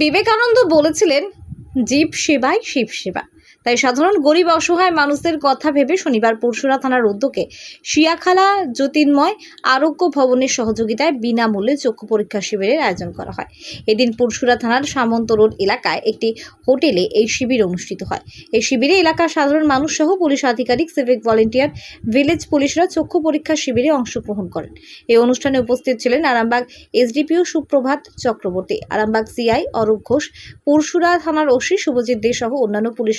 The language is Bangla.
বিবেকানন্দ বলেছিলেন জীব সেবাই শিব সেবা। তাই সাধারণ গরিব অসহায় মানুষদের কথা ভেবে শনিবার পরশুরা থানার উদ্যোগে শিয়াখালা জ্যোতির্ময় আরোগ্য ভবনের সহযোগিতায় বিনামূল্যে চক্ষু পরীক্ষা শিবিরের আয়োজন করা হয়। এদিন পরশুরা থানার সামন্ত রোড এলাকায় একটি হোটেলে এই শিবির অনুষ্ঠিত হয়। এই শিবিরে এলাকার সাধারণ মানুষ সহ পুলিশ আধিকারিক, সিভিক ভলেন্টিয়ার, ভিলেজ পুলিশরা চক্ষু পরীক্ষা শিবিরে অংশগ্রহণ করেন। এই অনুষ্ঠানে উপস্থিত ছিলেন আরামবাগ এসডিপিও সুপ্রভাত চক্রবর্তী, আরামবাগ সিআই অরূপ ঘোষ, পরশুরা থানার ওসি শুভজিৎ দে সহ অন্যান্য পুলিশ